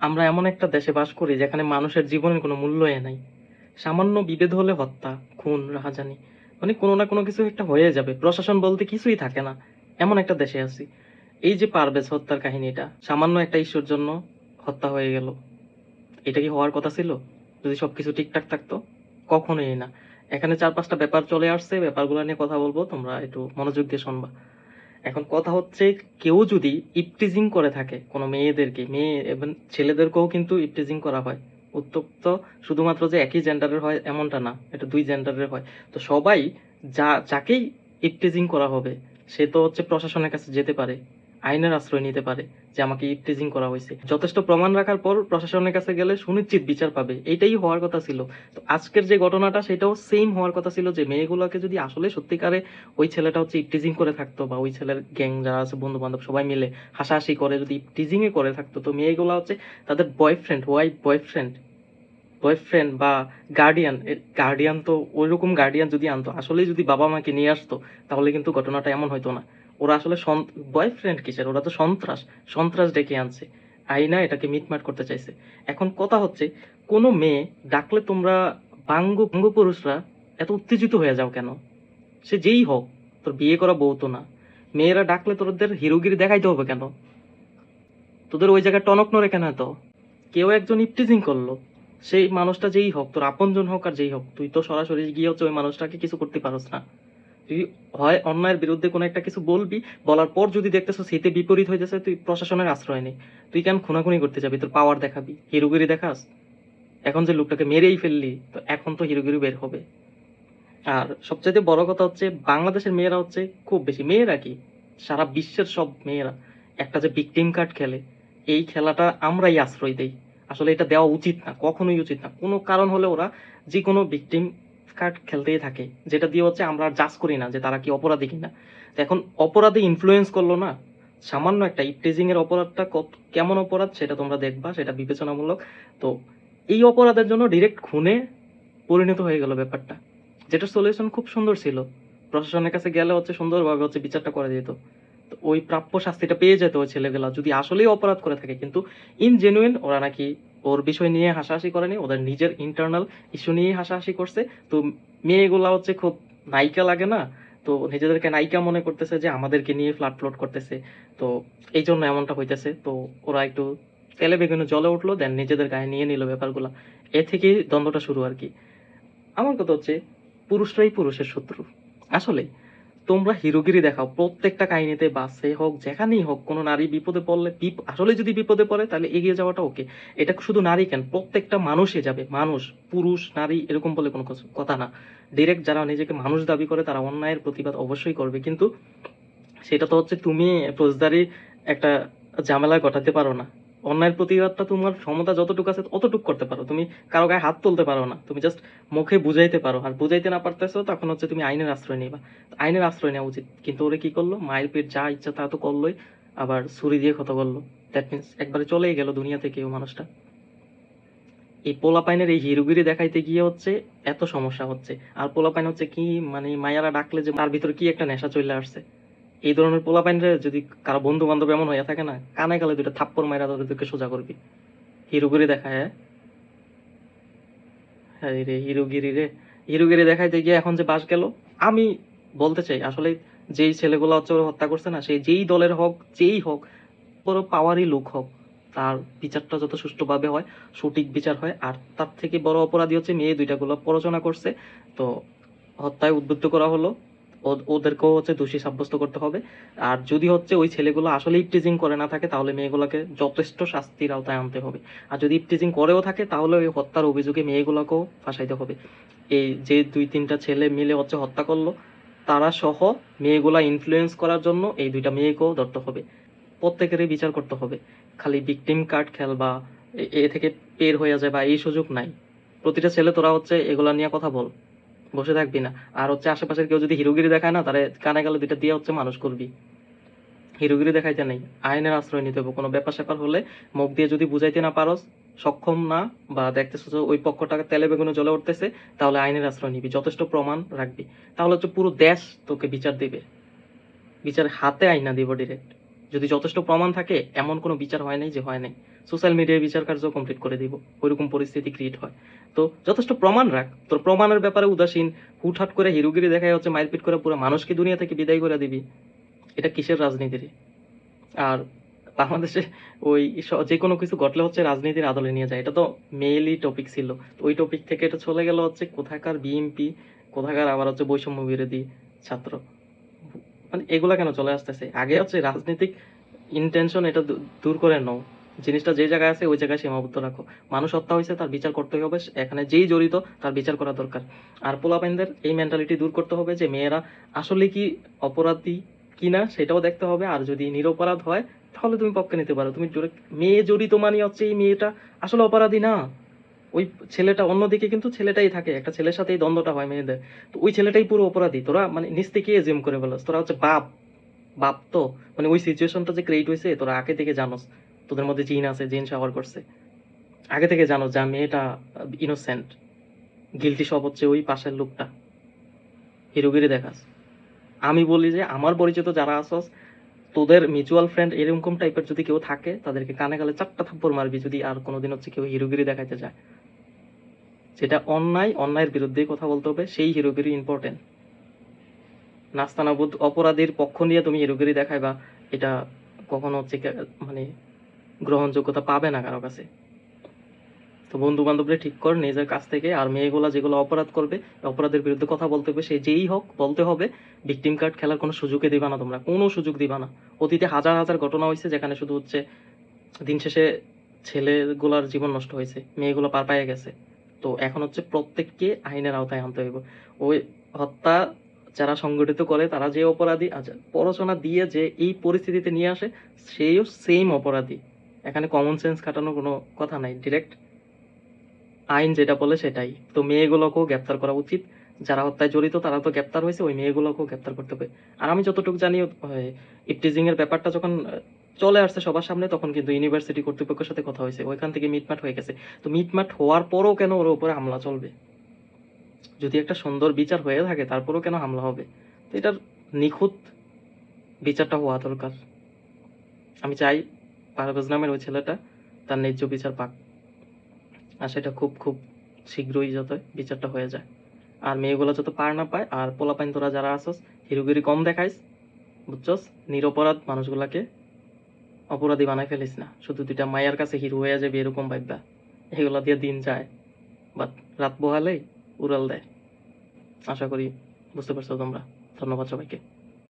আমরা এমন একটা দেশে বাস করি যেখানে মানুষের জীবনের কোনো মূল্যই নাই। সামান্য বিভেদ হলে হত্যা, খুন, রাহাজানি মানে কোনো না কোনো কিছু একটা হয়ে যাবে। প্রশাসন বলতে কিছুই থাকে না। এমন একটা দেশে আছি। এই যে পারভেজ হত্যার কাহিনীটা সামান্য একটা ইস্যুর জন্য হত্যা হয়ে গেল। এটা কি হওয়ার কথা ছিল? যদি সবকিছু ঠিকঠাক থাকতো? কখনোই না। এখানে চার পাঁচটা ব্যাপার চলে আসছে, ব্যাপারগুলো নিয়ে কথা বলব, তোমরা একটু মনোযোগ দিয়ে শুনবা। এখন কথা হচ্ছে কেউ যদি ইপটিজিং করে থাকে কোনো মেয়েদেরকে, মেয়ে এবং ছেলেদেরকেও কিন্তু ইপটিজিং করা হয়। উত্তপ্ত শুধুমাত্র যে একই জেন্ডারের হয় এমনটা না, এটা দুই জেন্ডারের হয়। তো সবাই যা, যাকেই ইপটিজিং করা হবে, সে তো হচ্ছে প্রশাসনের কাছে যেতে পারে। আইনের আশ্রয় নিতে পারে, যে আমাকে ইপটিজিং করা হয়েছে। যথেষ্ট প্রমাণ রাখার পর প্রশাসনের কাছে গেলে সুনিশ্চিত বিচার পাবে। এটাই হওয়ার কথা ছিল। তো আজকের যে ঘটনাটা, সেটাও সেম হওয়ার কথা ছিল যে মেয়েগুলোকে যদি আসলে সত্যিকারে ওই ছেলেটা হচ্ছে ইপটিজিং করে থাকতো বা ওই ছেলের গ্যাং যারা আছে বন্ধু বান্ধব সবাই মিলে হাসাহাসি করে, যদি টিজিং এ করে থাকতো, তো মেয়েগুলো হচ্ছে তাদের বয়ফ্রেন্ড ওয়াইফ বয়ফ্রেন্ড বয়ফ্রেন্ড বা গার্ডিয়ান গার্ডিয়ান তো ওইরকম গার্ডিয়ান যদি আনতো আসলে যদি বাবা মাকে নিয়ে আসতো, তাহলে কিন্তু ঘটনাটা এমন হতো না। ওরা আসলে বয়ফ্রেন্ড কিসের? ওরা তো সন্ত্রাস। সন্ত্রাস ডেকে আনছে। আইনা এটাকে মিটমাট করতে চাইছে। এখন কথা হচ্ছে, কোনো মেয়ে ডাকলে তোমরা বাঙ্গ বাঙ্গ পুরুষরা এত উত্তেজিত হয়ে যাও কেন? সে যেই হোক, তোর বিয়ে করা বউ তো না। মেয়েরা ডাকলে তোদের হিরোগিরি দেখাইতে হবে কেন? তোদের ওই জায়গায় টনক নড়ে কেন এত? কেউ একজন ইপটিজিং করল। সেই মানুষটা যেই হোক, তোর আপনজন হোক আর যেই হোক, তুই তো সরাসরি গিয়ে হচ্ছে ওই মানুষটাকে কিছু করতে পারস না। তুই হয় অন্যায়ের বিরুদ্ধে কোনো একটা কিছু বলবি, বলার পর যদি দেখতেছো সেতে বিপরীত হয়ে যাচ্ছে, তুই প্রশাসনের আশ্রয় নেই তুই কেন খুনাখুনি করতে যাবি? তোর পাওয়ার দেখাবি। হিরোগিরি দেখাস? এখন যে লোকটাকে মেরেই ফেললি, তো এখন তো হিরোগিরি বের হবে। আর সবচাইতে বড় কথা হচ্ছে, বাংলাদেশের মেয়েরা হচ্ছে খুব বেশি। মেয়েরা কি? সারা বিশ্বের সব মেয়েরা একটা যে বিগ কার্ড খেলে, এই খেলাটা আমরাই আশ্রয় দেই। আসলে এটা দেওয়া উচিত না, কখনোই উচিত না। কোনো কারণ হলে ওরা যে কোনো ভিকটিম কার্ড খেলতেই থাকে, যেটা দিয়ে হচ্ছে আমরা জাজ করি না যে তারা কি অপরাধী কিনা। এখন অপরাধী ইনফ্লুয়েন্স করল না, সামান্য একটা ইপটিজিং এর অপরাধটা কত, কেমন অপরাধ সেটা তোমরা দেখবা, সেটা বিবেচনামূলক। তো এই অপরাধের জন্য ডিরেক্ট খুনে পরিণত হয়ে গেল ব্যাপারটা। যেটা সলিউশন খুব সুন্দর ছিল। প্রশাসনের কাছে গেলে হচ্ছে সুন্দরভাবে হচ্ছে বিচারটা করে দিত। ওই প্রাপ্য শাস্তিটা পেয়ে যেত ওই ছেলেগুলা, যদি আসলেই অপরাধ করে থাকে। কিন্তু ইন জেনুইন ওরা নাকি ওর বিষয় নিয়ে হাসাহাসি করেনি, ওদের নিজের ইন্টারনাল ইস্যু নিয়ে হাসাহাসি করছে। তো মেয়েগুলা হচ্ছে খুব নায়িকা লাগে না, তো নিজেদেরকে নায়িকা মনে করতেছে যে আমাদেরকে নিয়ে ফ্লাট ফ্লোট করতেছে। তো এই জন্য এমনটা হইতেছে। তো ওরা একটু তেলে বেগুনে জলে উঠল দেন নিজেদের গায়ে নিয়ে নিল ব্যাপারগুলা। এ থেকেই দ্বন্দ্বটা শুরু আর কি। আমার কথা হচ্ছে, পুরুষরাই পুরুষের শত্রু। আসলে তোমরা হিরোগিরি দেখাও। প্রত্যেকটা কাহিনীতে, বাসে হোক, যেখানেই হোক, কোনো নারী বিপদে পড়লে আসলে যদি বিপদে পড়ে, তাহলে এগিয়ে যাওয়াটা ওকে এটা শুধু নারী কেন, প্রত্যেকটা মানুষে যাবে। মানুষ, পুরুষ, নারী, এরকম বলে কোনো কথা না। ডিরেক্ট যারা নিজেকে মানুষ দাবি করে, তারা অন্যায়ের প্রতিবাদ অবশ্যই করবে। কিন্তু সেটা তো হচ্ছে তুমি ফৌজদারি একটা ঝামেলা ঘটাতে পারো না। অন্যায়ের প্রতিবাদটা তোমার ক্ষমতা যতটুকু আছে অতটুকু করতে পারো। তুমি কারও গায়ে হাত তুলতে পারো না। তুমি জাস্ট মুখে বুঝাইতে পারো। আর বুঝাইতে না পারতেছো, তখন হচ্ছে তুমি আইনের আশ্রয় নিবা। আইনের আশ্রয় নেওয়া উচিত। কিন্তু ওরে কি করল? মায়ের পেট যা ইচ্ছা তা তো করলোই। আবার ছুরি দিয়ে ক্ষত করল দ্যাট মিনস একবারে চলেই গেল দুনিয়া থেকে ও মানুষটা। এই পোলাপাইনের এই হিরোগিরি দেখাইতে গিয়ে হচ্ছে এত সমস্যা হচ্ছে। আর পোলাপাইন হচ্ছে কি? মানে মায়ারা ডাকলে যে তার ভিতরে কি একটা নেশা চলে আসছে? এই ধরনের পোলাপাইনরে যদি কারও বন্ধু বান্ধব এমন হয়ে থাকে না, কানে কালে দুটো থাপ্পড় মাইরা তাদেরকে সোজা করবি। হিরোগিরি দেখায় হ্যাঁ? হ্যাঁ রে হিরোগিরি রে। হিরোগিরি দেখাইতে গিয়ে এখন যে বাস গেল, আমি বলতে চাই, আসলে যেই ছেলেগুলো হচ্ছে হত্যা করছে না, সেই যেই দলের হোক, যেই হোক বড় পাওয়ারই লোক হোক, তার বিচারটা যত সুষ্ঠুভাবে হয়, সঠিক বিচার হয়, আর তার থেকে বড় অপরাধী হচ্ছে মেয়ে দুইটাগুলো পড়াশোনা করছে। তো হত্যায় উদ্বুদ্ধ করা হলো। ওদেরকেও হচ্ছে দোষী সাব্যস্ত করতে হবে। আর যদি হচ্ছে ওই ছেলেগুলো আসলে ইপটিজিং করে না থাকে, তাহলে মেয়েগুলোকে যথেষ্ট শাস্তির আওতায় আনতে হবে। আর যদি ইপটিজিং করেও থাকে, তাহলে ওই হত্যার অভিযোগে মেয়েগুলোকেও ফাঁসাইতে হবে। এই যে দুই তিনটা ছেলে মিলে হচ্ছে হত্যা করল, তারা সহ মেয়েগুলা ইনফ্লুয়েন্স করার জন্য এই দুইটা মেয়েকেও ধরতে হবে। প্রত্যেকেরই বিচার করতে হবে। খালি ভিকটিম কার্ড খেল বা এ- এ থেকে পের হয়ে যায় বা এই সুযোগ নাই। প্রতিটা ছেলে তোরা হচ্ছে এগুলা নিয়ে কথা বল। বসে থাকবি না। আর হচ্ছে আশেপাশের কেউ যদি হিরোগিরি দেখায় না, তাহলে কানে গেলে দুইটা দিয়ে হচ্ছে মানুষ করবি। হিরোগিরি দেখাইতে নেই, আইনের আশ্রয় নিতে হবে কোনো ব্যাপার স্যাপার হলে মুখ দিয়ে যদি বুঝাইতে না পারস, সক্ষম না বা দেখতেছো যে ওই পক্ষটাকে তেলে বেগুনে জ্বলে উঠতেছে, তাহলে আইনের আশ্রয় নিবি। যথেষ্ট প্রমাণ রাখবি। তাহলে হচ্ছে পুরো দেশ তোকে বিচার দিবে। বিচার হাতে আইনা দিব ডিরেক্ট যদি যথেষ্ট প্রমাণ থাকে, এমন কোনো বিচার হয় নাই যে হয় নাই। সোশ্যাল মিডিয়ায় বিচার কার্য কমপ্লিট করে দিব, ওইরকম পরিস্থিতি ক্রিয়েট হয়। তো যথেষ্ট প্রমাণ রাখ। তোর প্রমাণের ব্যাপারে উদাসীন, হুটহাট করে হিরোগিরি দেখায় হচ্ছে, মারপিট করে পুরো মানুষকে দুনিয়া থেকে বিদায় করে দিবি। এটা কিসের রাজনীতির? আর বাংলাদেশে ওই যে কোনো কিছু ঘটলে হচ্ছে রাজনীতির আদলে নিয়ে যায়। এটা তো মেইনলি টপিক ছিল। ওই টপিক থেকে এটা চলে গেল হচ্ছে কোথাকার বিএমপি কোথাকার আবার হচ্ছে বৈষম্য বিরোধী ছাত্র। মানে এগুলা কেন চলে আসতেছে? আগে হচ্ছে রাজনৈতিক ইন্টেনশন এটা দূর করে নাও। জিনিসটা যে জায়গায় আছে, ওই জায়গায় সীমাবদ্ধ রাখো। মানুষ হত্যা হয়েছে তার বিচার করতে হবে। এখানে যেই জড়িত, তার বিচার করা দরকার। আর পোলাপাইনদের এই মেন্টালিটি দূর করতে হবে যে, মেয়েরা আসলে কি অপরাধী কিনা সেটাও দেখতে হবে। আর যদি নিরপরাধ হয়, তাহলে তুমি পক্ষে নিতে পারো। তুমি মেয়ে জড়িত মানে হচ্ছে এই মেয়েটা আসলে অপরাধী না। ওই ছেলেটা অন্যদিকে কিন্তু ছেলেটাই থাকে, একটা ছেলের সাথে এই দ্বন্দ্বটা হয় মেয়েদের। তো ওই ছেলেটাই পুরো অপরাধী। তোরা মানে নিচ থেকে এজিউম করে ফেলাস। তোরা হচ্ছে বাপ বাপ তো। মানে ওই সিচুয়েশনটা যে ক্রিয়েট হয়েছে, তোরা আগে থেকে জানোস। তোদের মধ্যে জিন আছে, জিন শাওয়ার করছে। আগে থেকে জানো যে মেয়েটা ইনোসেন্ট গিলটি সব হচ্ছে ওই পাশের লোকটা। হিরোগিরি দেখাস। আমি বলি যে, আমার পরিচিত যারা আসস তোদের মিউচুয়াল ফ্রেন্ড এরকম টাইপের যদি কেউ থাকে, তাদেরকে কানে গালে চারটা থাপ্পড় মারবি যদি আর কোনোদিন হচ্ছে কেউ হিরোগিরি দেখাইতে যায় যেটা অন্যায়, অন্যায়ের বিরুদ্ধে কথা বলতে হবে, সেই হিরোগিরি ইম্পর্টেন্ট নাস্তানাবুদ অপরাধীর পক্ষ নিয়ে তুমি হিরোগিরি দেখাইবা, এটা কখনো হচ্ছে মানে গ্রহণযোগ্যতা পাবে না কারও কাছে। তো বন্ধু বান্ধবরা ঠিক কর, নিজের কাছ থেকে আর মেয়েগুলা যেগুলো অপরাধ করবে, অপরাধের বিরুদ্ধে কথা বলতে হবে, সে যেই হোক বলতে হবে ভিকটিম কার্ড খেলার কোনো সুযোগই দিবা না তোমরা, কোনো সুযোগ দিবা না। অতীতে হাজার হাজার ঘটনা হয়েছে যেখানে শুধু হচ্ছে দিন শেষে ছেলেগুলার জীবন নষ্ট হয়েছে, মেয়েগুলো পার পাইয়ে গেছে। তো এখন হচ্ছে প্রত্যেককে আইনের আওতায় আনতে হইব। ওই হত্যা যারা সংগঠিত করে, তারা যে অপরাধী আচ্ছা পড়াশোনা দিয়ে যে এই পরিস্থিতিতে নিয়ে আসে সেইও সেম অপরাধী। এখানে কমন সেন্স খাটানোর কোনো কথা নাই ডিরেক্ট আইন যেটা বলে সেটাই। তো মেয়েগুলোকেও গ্রেপ্তার করা উচিত। যারা হত্যায় জড়িত, তারা তো গ্রেপ্তার হয়েছে, ওই মেয়েগুলোকেও গ্রেপ্তার করতে হবে। আর আমি যতটুকু জানি ইপটিজিং এর ব্যাপারটা যখন চলে আসছে সবার সামনে, তখন কিন্তু ইউনিভার্সিটি কর্তৃপক্ষের সাথে কথা হয়েছে। ওইখান থেকে মিটমাট হয়ে গেছে। তো মিটমাট হওয়ার পরও কেন ওর উপরে হামলা চলবে? যদি একটা সুন্দর বিচার হয়ে থাকে, তারপরেও কেন হামলা হবে? তো এটার নিখুঁত বিচারটা হওয়া দরকার। আমি চাই পারভেজ নামের ওই ছেলেটা তার ন্যায্য বিচার পাক। আর সেটা খুব খুব শীঘ্রই যাতে বিচারটা হয়ে যায়। আর মেয়েগুলো যত পার না পায়, আর পোলাপাইন তোরা যারা আসস হিরুগিরি কম দেখাইস, বুঝছস? নিরপরাধ মানুষগুলাকে অপরাধী বানাই ফেলিস না। শুধু দুইটা মায়ের কাছে হিরো হয়ে যাবে এরকম ভাববা এগুলা দিয়ে দিন যায়। বাট রাত পোহালেই উড়াল দেয়। আশা করি বুঝতে পারছ তোমরা। ধন্যবাদ সবাইকে।